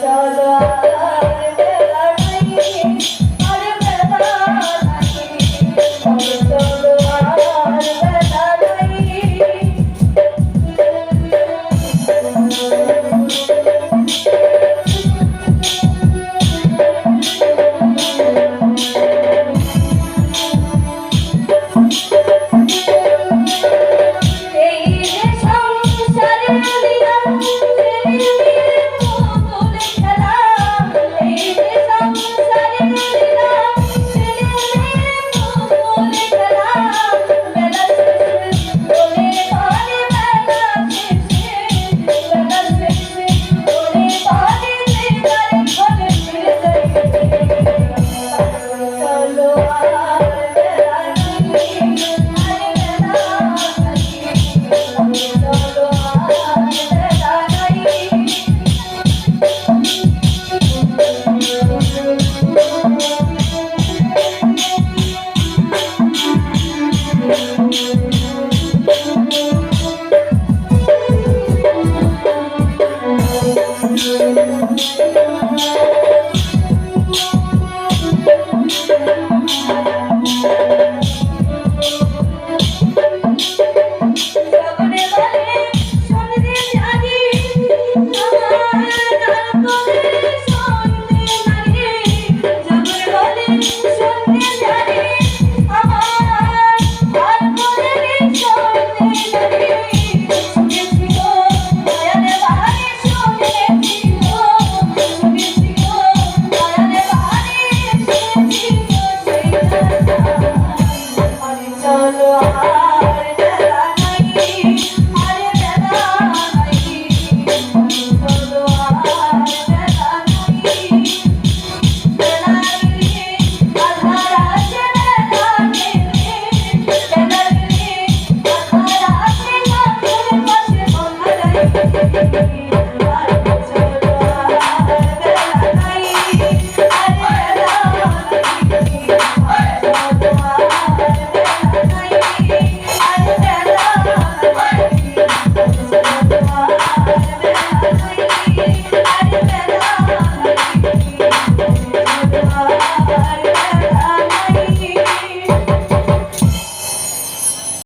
myself